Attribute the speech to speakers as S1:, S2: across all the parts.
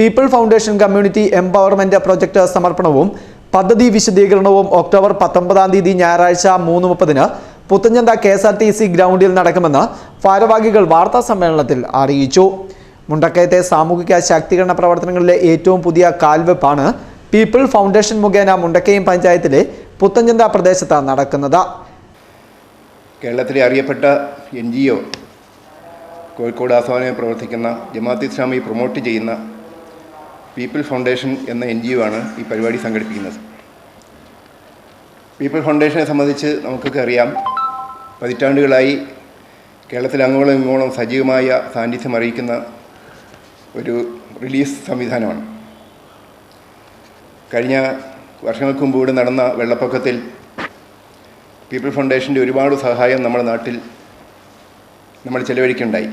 S1: People Foundation community empowerment project സമർപ്പണവും പദ്ധതി വിശദീകരണവും ഒക്ടോബർ പത്തൊമ്പതാം തീയതി ഞായറാഴ്ച മൂന്ന് മുപ്പതിന് Puthanchantha K S R T C ഗ്രൗണ്ടിൽ നടക്കുമെന്ന് ഭാരവാഹികൾ വാർത്താ സമ്മേളനത്തിൽ അറിയിച്ചു. മുണ്ടക്കയത്തെ സാമൂഹിക ശാക്തീകരണ പ്രവർത്തനങ്ങളിലെ ഏറ്റവും പുതിയ കാൽവെപ്പാണ് പീപ്പിൾ ഫൗണ്ടേഷൻ മുഖേന മുണ്ടക്കയം പഞ്ചായത്തിലെ പുത്തഞ്ചന്ത പ്രദേശത്ത് നടക്കുന്നത്.
S2: കേരളത്തിലെ അറിയപ്പെട്ട എൻ ജി ഒ കോഴിക്കോട് ആസ്ഥാനമായി പ്രവർത്തിക്കുന്ന ജമാഅത്ത് ഇസ്ലാമി പ്രൊമോട്ട് ചെയ്യുന്ന പീപ്പിൾ ഫൗണ്ടേഷൻ എന്ന എൻ ജി ഒ ആണ് ഈ പരിപാടി സംഘടിപ്പിക്കുന്നത്. പീപ്പിൾ ഫൗണ്ടേഷനെ സംബന്ധിച്ച് നമുക്കൊക്കെ അറിയാം പതിറ്റാണ്ടുകളായി കേരളത്തിൽ അങ്ങോളം ഇങ്ങോളം സജീവമായ സാന്നിധ്യം അറിയിക്കുന്ന ഒരു റിലീസ് സംവിധാനമാണ്. കഴിഞ്ഞ വർഷങ്ങൾക്ക് മുമ്പ് ഇവിടെ നടന്ന വെള്ളപ്പൊക്കത്തിൽ പീപ്പിൾ ഫൗണ്ടേഷന്റെ ഒരുപാട് സഹായം നമ്മുടെ നാട്ടിൽ നമ്മൾ ചെലവഴിക്കുണ്ടായി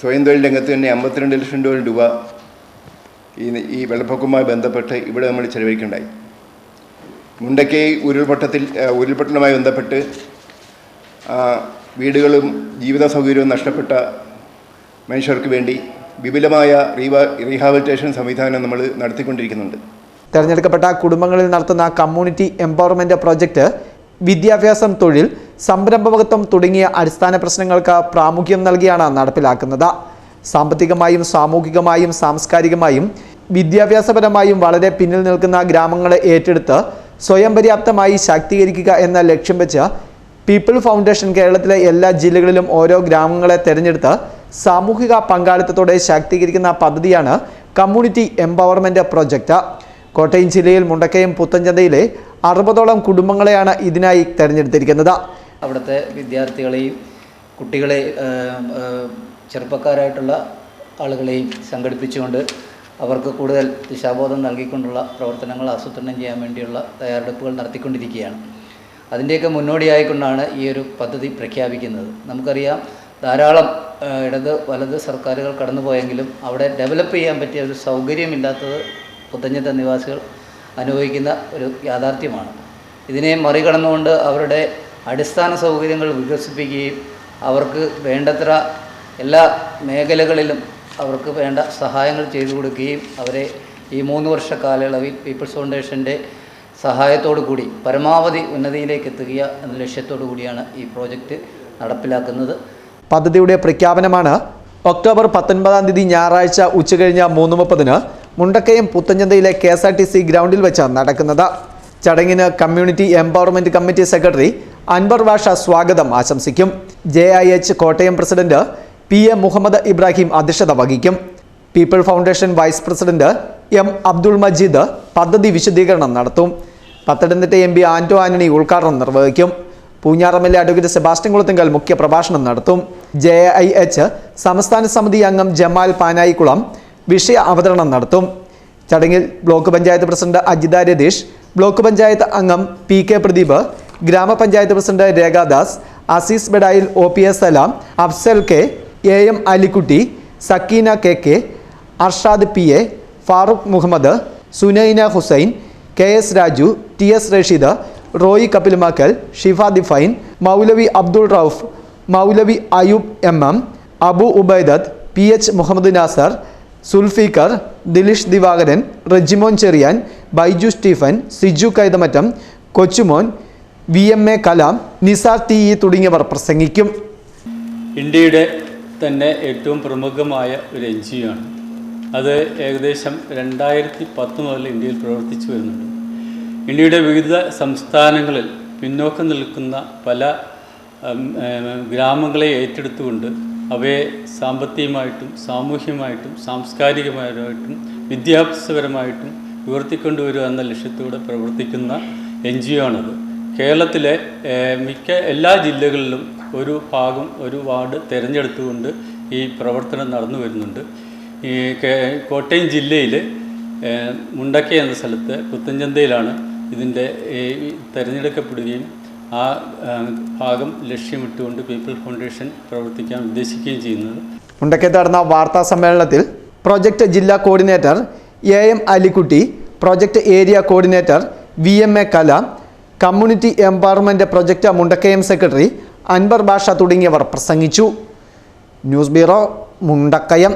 S2: സ്വയം തൊഴിൽ രംഗത്ത് തന്നെ അമ്പത്തിരണ്ട് ലക്ഷം രൂപ ഈ ഈ വെള്ളപ്പൊക്കവുമായി ബന്ധപ്പെട്ട് ഇവിടെ നമ്മൾ ചെലവഴിക്കുണ്ടായി മുണ്ടക്കൈ ഉരുൾപൊട്ടത്തിൽ ഉരുൾപൊട്ടലുമായി ബന്ധപ്പെട്ട് വീടുകളും ജീവിത സൗകര്യവും നഷ്ടപ്പെട്ട മനുഷ്യർക്ക് വേണ്ടി വിപുലമായ റീവ റീഹാബിലിറ്റേഷൻ സംവിധാനം നമ്മൾ നടത്തിക്കൊണ്ടിരിക്കുന്നുണ്ട്.
S1: തിരഞ്ഞെടുക്കപ്പെട്ട കുടുംബങ്ങളിൽ നടത്തുന്ന കമ്മ്യൂണിറ്റി എംപവർമെന്റ് പ്രോജക്റ്റ് വിദ്യാഭ്യാസം തൊഴിൽ സംരംഭകത്വം തുടങ്ങിയ അടിസ്ഥാന പ്രശ്നങ്ങൾക്ക് പ്രാമുഖ്യം നൽകിയാണ് നടപ്പിലാക്കുന്നത്. സാമ്പത്തികമായും സാമൂഹികമായും സാംസ്കാരികമായും വിദ്യാഭ്യാസപരമായും വളരെ പിന്നിൽ നിൽക്കുന്ന ഗ്രാമങ്ങളെ ഏറ്റെടുത്ത് സ്വയം പര്യാപ്തമായി ശാക്തീകരിക്കുക എന്ന ലക്ഷ്യം വെച്ച് പീപ്പിൾ ഫൗണ്ടേഷൻ കേരളത്തിലെ എല്ലാ ജില്ലകളിലും ഓരോ ഗ്രാമങ്ങളെ തെരഞ്ഞെടുത്ത് സാമൂഹിക പങ്കാളിത്തത്തോടെ ശാക്തീകരിക്കുന്ന പദ്ധതിയാണ് കമ്മ്യൂണിറ്റി എംപവർമെന്റ് പ്രോജക്റ്റ് കോട്ടയം ജില്ലയിൽ മുണ്ടക്കയം പുത്തഞ്ചന്തയിലെ അറുപതോളം കുടുംബങ്ങളെയാണ് ഇതിനായി തിരഞ്ഞെടുത്തിരിക്കുന്നത്.
S3: അവിടുത്തെ വിദ്യാർത്ഥികളെയും കുട്ടികളെ ചെറുപ്പക്കാരായിട്ടുള്ള ആളുകളെയും സംഘടിപ്പിച്ചുകൊണ്ട് അവർക്ക് കൂടുതൽ ദിശാബോധം നൽകിക്കൊണ്ടുള്ള പ്രവർത്തനങ്ങൾ ആസൂത്രണം ചെയ്യാൻ വേണ്ടിയുള്ള തയ്യാറെടുപ്പുകൾ നടത്തിക്കൊണ്ടിരിക്കുകയാണ്. അതിന്റെയൊക്കെ മുന്നോടിയായിക്കൊണ്ടാണ് ഈ ഒരു പദ്ധതി പ്രഖ്യാപിക്കുന്നത്. നമുക്കറിയാം ധാരാളം ഇടത് വലത് സർക്കാരുകൾ കടന്നുപോയെങ്കിലും അവിടെ ഡെവലപ്പ് ചെയ്യാൻ പറ്റിയ ഒരു സൗകര്യമില്ലാത്തത് പുത്തഞ്ഞത്തെ നിവാസികൾ അനുഭവിക്കുന്ന ഒരു യാഥാർത്ഥ്യമാണ്. ഇതിനെ മറികടന്നുകൊണ്ട് അവരുടെ അടിസ്ഥാന സൗകര്യങ്ങൾ വികസിപ്പിക്കുകയും അവർക്ക് വേണ്ടത്ര എല്ലാ മേഖലകളിലും അവർക്ക് വേണ്ട സഹായങ്ങൾ ചെയ്തു കൊടുക്കുകയും അവരെ ഈ മൂന്ന് വർഷ കാലയളവിൽ പീപ്പിൾസ് ഫൗണ്ടേഷന്റെ സഹായത്തോടു കൂടി പരമാവധി ഉന്നതിയിലേക്ക് എത്തുക എന്ന ലക്ഷ്യത്തോടു കൂടിയാണ് ഈ പ്രോജക്റ്റ് നടപ്പിലാക്കുന്നത്.
S1: പദ്ധതിയുടെ പ്രഖ്യാപനമാണ് ഒക്ടോബർ പത്തൊൻപതാം തീയതി ഞായറാഴ്ച ഉച്ചകഴിഞ്ഞ് മൂന്ന് മുപ്പതിന് Mundakayam പുത്തഞ്ചന്തയിലെ K S R T C ഗ്രൗണ്ടിൽ വെച്ച് നടക്കുന്നത്. ചടങ്ങിന് community empowerment committee secretary Anwar Washa സ്വാഗതം ആശംസിക്കും. J I H Kottayam president P A Muhammad Ibrahim അധ്യക്ഷത വഹിക്കും. People Foundation vice president M Abdul Majeed പദ്ധതി വിശദീകരണം നടത്തും. പത്തനംതിട്ട എം പി ആന്റോ ആന്റണി ഉദ്ഘാടനം നിർവഹിക്കും. എ അഡ്വക്കേറ്റ് സെബാസ്റ്റ്യൻ കുളത്തിങ്കൽ മുഖ്യ പ്രഭാഷണം നടത്തും. ജെ ഐ എച്ച് സംസ്ഥാന സമിതി അംഗം ജമാൽ പാനായിക്കുളം വിഷയ അവതരണം നടത്തും. ചടങ്ങിൽ block panchayat president Ajitha Ratheesh block panchayat അംഗം പി കെ പ്രദീപ് ഗ്രാമപഞ്ചായത്ത് president Rekhadas Azeez ബെഡായിൽ O P S Salam Afsal K A M Alikutty Sakeena K K Arshad P A Farooq Muhammad Sunaina Hussain K S Raju T S Rasheed Roy Kapilmakkal Shifa ദിഫൈൻ Maulavi Abdul Rauf Maulavi Ayub M M Abu Ubaidath P H Muhammad Nasar Zulfiqar Dileesh Divakaran Rejimon Cherian Baiju Stephen Siju Kaithamattam Kochumon V M A Kalam Nisar T E തുടങ്ങിയവർ പ്രസംഗിക്കും.
S4: ഇന്ത്യയുടെ തന്നെ ഏറ്റവും പ്രമുഖമായ ഒരു N G O ആണ് അത് ഏകദേശം രണ്ടായിരത്തി പത്ത് മുതൽ ഇന്ത്യയിൽ പ്രവർത്തിച്ചു വരുന്നുണ്ട്. ഇന്ത്യയുടെ വിവിധ സംസ്ഥാനങ്ങളിൽ പിന്നോക്കം നിൽക്കുന്ന പല ഗ്രാമങ്ങളെ ഏറ്റെടുത്തുകൊണ്ട് അവയെ സാമ്പത്തികമായിട്ടും സാമൂഹ്യമായിട്ടും സാംസ്കാരികമായിട്ടും വിദ്യാഭ്യാസപരമായിട്ടും ഉയർത്തിക്കൊണ്ടുവരിക എന്ന ലക്ഷ്യത്തോടെ പ്രവർത്തിക്കുന്ന എൻ ജി ഒ ആണത് കേരളത്തിലെ മിക്ക എല്ലാ ജില്ലകളിലും ഒരു ഭാഗം ഒരു വാർഡ് തിരഞ്ഞെടുത്തുകൊണ്ട് ഈ പ്രവർത്തനം നടന്നു വരുന്നുണ്ട്. ഈ കോട്ടയം ജില്ലയിൽ മുണ്ടക്ക എന്ന സ്ഥലത്ത് പുത്തഞ്ചന്തയിലാണ് ഇതിന്റെ തിരഞ്ഞെടുക്കപ്പെടുകയും ആ ഭാഗം ലക്ഷ്യമിട്ടുകൊണ്ട് പീപ്പിൾ ഫൗണ്ടേഷൻ പ്രവർത്തിക്കാൻ ഉദ്ദേശിക്കുകയും ചെയ്യുന്നത്.
S1: മുണ്ടക്കയത്ത് നടന്ന വാർത്താ സമ്മേളനത്തിൽ പ്രൊജക്ട് ജില്ലാ coordinator A M Alikutty project area coordinator V M A Kalam community empowerment project Mundakayam secretary Anvar Basha തുടങ്ങിയവർ പ്രസംഗിച്ചു. News bureau Mundakayam.